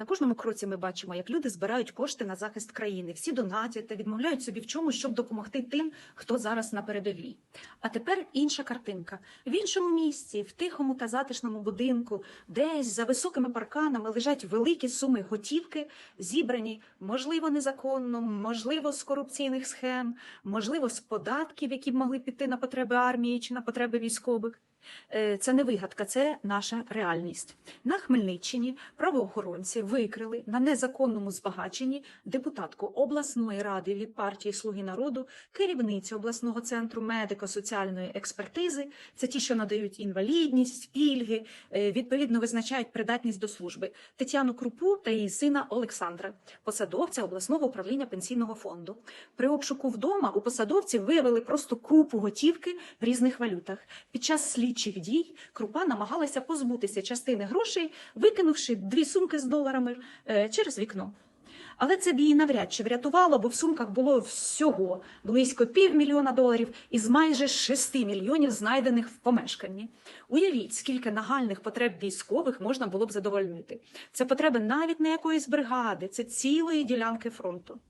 На кожному кроці ми бачимо, як люди збирають кошти на захист країни. Всі донатять та відмовляють собі в чомусь, щоб допомогти тим, хто зараз на передовій. А тепер інша картинка. В іншому місці, в тихому та затишному будинку, десь за високими парканами лежать великі суми готівки, зібрані, можливо, незаконно, можливо, з корупційних схем, можливо, з податків, які б могли піти на потреби армії чи на потреби військових. Е, Це не вигадка, це наша реальність. На Хмельниччині правоохоронці викрили на незаконному збагаченні депутатку обласної ради від партії Слуги народу, керівницю обласного центру медико-соціальної експертизи. Це ті, що надають інвалідність, пільги, е, відповідно визначають придатність до служби. Тетяну Крупу та її сина Олександра, посадовця обласного управління пенсійного фонду. При обшуку вдома у посадовців виявили просто купу готівки в різних валютах. Під час слідчих дій Крупа намагалася позбутися частини грошей, викинувши дві сумки з доларами е, через вікно. Але це б її навряд чи врятувало, бо в сумках було всього близько півмільйона доларів із майже 6 мільйонів, знайдених в помешканні. Уявіть, скільки нагальних потреб військових можна було б задовольнити. Це потреби навіть не якоїсь бригади, це цілої ділянки фронту.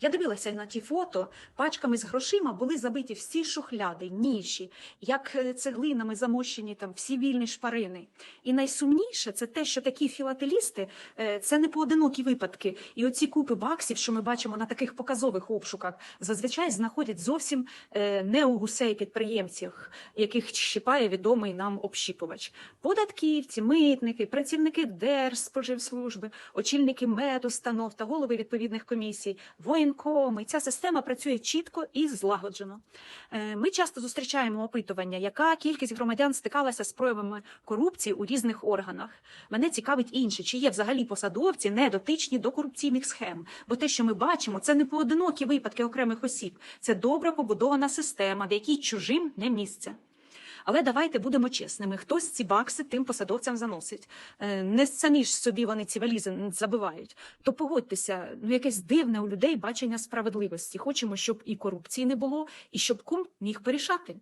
Я дивилася на ті фото, пачками з грошима були забиті всі шухляди, ніші, як е, цеглинами замощені там всі вільні шпарини. І найсумніше це те, що такі філателісти е, це не поодинокі випадки. І оці купи баксів, що ми бачимо на таких показових обшуках, зазвичай знаходять зовсім е, не у гусей підприємців, яких щипає відомий нам общіпувач. Податківці, митники, працівники Держспоживслужби, очільники медустанов та голови відповідних комісій, воєнкоми. Ця система працює чітко і злагоджено. Е, Ми часто зустрічаємо опитування, яка кількість громадян стикалася з проявами корупції у різних органах. Мене цікавить інше, чи є взагалі посадовці не дотичні до корупційних схем. Бо те, що ми бачимо, це не поодинокі випадки окремих осіб, це добре побудована система, в якій чужим не місце. Але давайте будемо чесними. Хтось ці бакси тим посадовцям заносить. Е, Не самі ж собі вони ці валізи забивають. То погодьтеся, ну якесь дивне у людей бачення справедливості. Хочемо, щоб і корупції не було, і щоб кум міг порішати.